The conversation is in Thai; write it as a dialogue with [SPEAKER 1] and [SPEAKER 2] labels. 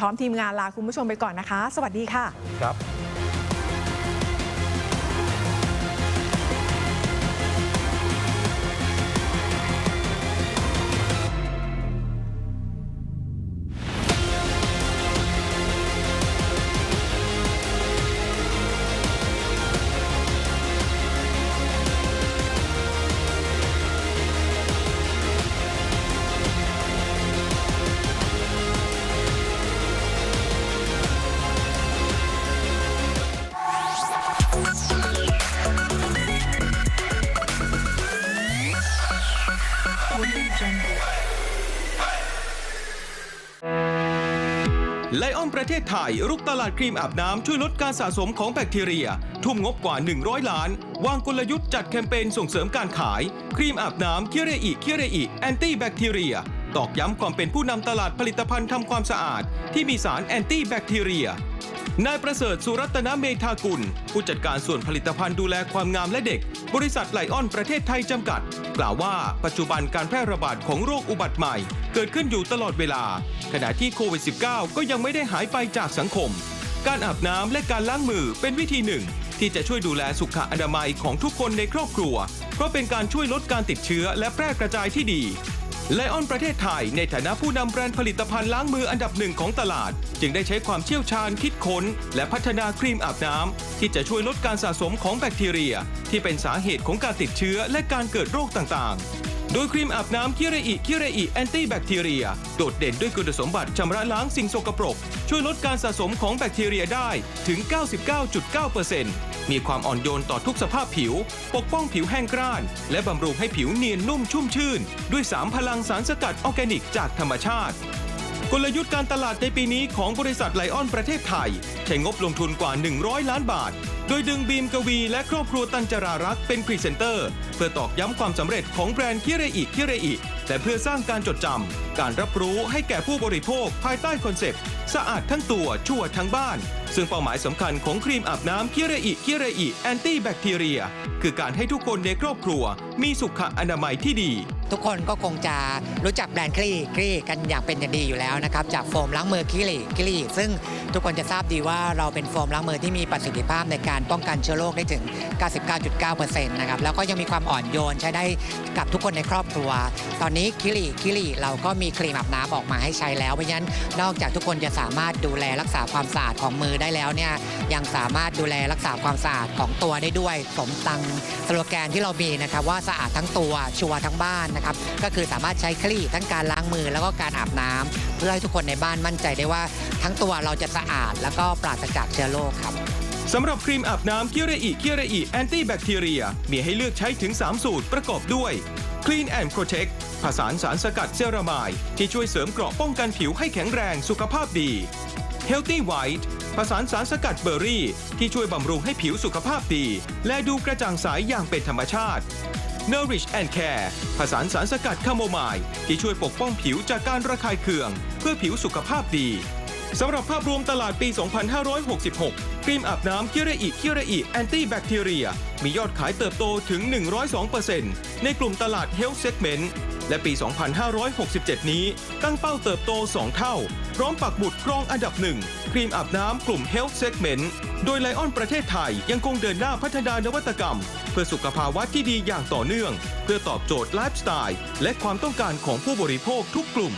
[SPEAKER 1] พร้อมทีมงานลาคุณผู้ชมไปก่อนนะคะ สวัสดีค่ะ
[SPEAKER 2] ครับ
[SPEAKER 3] ไลออนประเทศไทย รุกตลาดครีมอาบน้ำช่วยลดการสะสมของแบคทีเรีย ทุ่มงบกว่า 100 ล้าน วางกลยุทธ์จัดแคมเปญส่งเสริมการขาย ครีมอาบน้ำคิเรอิคิเรอิแอนตี้แบคทีเรีย ตอกย้ำความเป็นผู้นำตลาดผลิตภัณฑ์ทำความสะอาด ที่มีสารแอนตี้แบคทีเรีย นายประเสริฐสุรัตนเมธากุล ผู้จัดการส่วนผลิตภัณฑ์ดูแลความงามและเด็ก บริษัทไลออนประเทศไทยจำกัด กล่าวว่าปัจจุบันการแพร่ระบาดของโรคอุบัติใหม่ เกิดขึ้นอยู่ตลอดเวลา ขณะที่โควิด -19 ก็ยังไม่ได้หายไปจากสังคม การอาบน้ำและการล้างมือเป็นวิธีหนึ่งที่จะช่วยดูแลสุขอนามัยของทุกคนในครอบครัว เพราะเป็นการช่วยลดการติดเชื้อและแพร่กระจายที่ดี ไลออนประเทศไทยในฐานะผู้นำแบรนด์ผลิตภัณฑ์ล้างมืออันดับหนึ่งของตลาด จึงได้ใช้ความเชี่ยวชาญคิดค้น และพัฒนาครีมอาบน้ำที่จะช่วยลดการสะสมของแบคทีเรีย ที่เป็นสาเหตุของการติดเชื้อและการเกิดโรคต่างๆ โดยครีมอาบน้ำคิเรอิคิเรอิแอนตี้แบคทีเรียโดดเด่นด้วยคุณสมบัติชำระล้างสิ่งสกปรก ช่วยลดการสะสมของแบคทีเรียได้ถึง 99.9% มีความอ่อนโยนต่อทุกสภาพผิว ปกป้องผิวแห้งกร้าน และบำรุงให้ผิวเนียนนุ่มชุ่มชื่น ด้วย 3 พลังสารสกัดออร์แกนิกจากธรรมชาติ กลยุทธ์การตลาดในปีนี้ของบริษัทไลออนประเทศไทย ใช้งบลงทุนกว่า 100 ล้านบาทโดยดึงบีมกวีและครอบครัวตันจรารักษ์เป็นพรีเซนเตอร์ เพื่อตอกย้ำความสำเร็จของแบรนด์คิเรอิคิเรอิและเพื่อสร้างการจดจำการรับรู้ให้แก่ผู้บริโภคภายใต้คอนเซปต์ สะอาดทั้งตัวชั่วทั้งบ้าน ซึ่งเป้าหมายสำคัญของครีมอาบน้ำคิเรอิคิเรอิแอนตี้แบคทีเรียคือการให้ทุกคนในครอบครัว มีสุขอนามัยที่ดี
[SPEAKER 4] ทุกคนก็คงจะรู้จักแบรนด์คลี่คลี่กันอย่างเป็นอย่างดีอยู่แล้วนะครับจากโฟมล้างมือคลี่คลี่ซึ่งทุกคนจะทราบดีว่าเราเป็นโฟมล้างมือที่มีประสิทธิภาพในการป้องกันเชื้อโรคได้ถึง 99.9%นะครับ แล้วก็ยังมีความอ่อนโยนใช้ได้กับทุกคนในครอบครัว ตอนนี้คิลี่คิลี่เราก็มีครีมอาบน้ำออกมาให้ใช้แล้ว เพราะฉะนั้นนอกจากทุกคนจะสามารถดูแลรักษาความสะอาดของมือได้แล้วเนี่ย ยังสามารถดูแลรักษาความสะอาดของตัวได้ด้วย สมตังสโลแกนที่เรามีนะครับว่าสะอาดทั้งตัวชัวร์ทั้งบ้านนะครับ ก็คือสามารถใช้คลี่ทั้งการล้างมือแล้วก็การอาบน้ำเพื่อให้ทุกคนในบ้านมั่นใจได้ว่า ทั้งตัวเราจะสะอาดแล้วก็ปราศจากเชื้อโรคครับ
[SPEAKER 3] สำหรับครีมอาบน้ำคิเรอิคิเรอิแอนตี้แบคทีเรียมีให้เลือกใช้ถึง 3 สูตรประกอบด้วย Clean and Protect ผสานสารสกัดเซรามายที่ช่วยเสริมเกราะป้องกันผิวให้แข็งแรงสุขภาพดี Healthy White ผสานสารสกัดเบอร์รี่ ที่ช่วยบำรุงให้ผิวสุขภาพดี และดูกระจ่างใสอย่างเป็นธรรมชาติ Nourish and Care ผสานสารสกัดคาโมไมล์ที่ช่วยปกป้องผิวจากการระคายเคือง เพื่อผิวสุขภาพดีสำหรับภาพรวมตลาดปี 2566 ครีมอาบน้ำคิเรอิคิเรอิแอนตี้แบคทีเรียมียอดขายเติบโตถึง 102%ในกลุ่มตลาด Health Segment และปี 2567 นี้ ตั้งเป้าเติบโต 2 เท่า พร้อมปักบุตรครองอันดับหนึ่งครีมอาบน้ำกลุ่ม Health Segment โดยไลออนประเทศไทยยังคงเดินหน้าพัฒนานวัตกรรม เพื่อสุขภาวะที่ดีอย่างต่อเนื่อง เพื่อตอบโจทย์ไลฟ์สไตล์และความต้องการของผู้บริโภคทุกกลุ่ม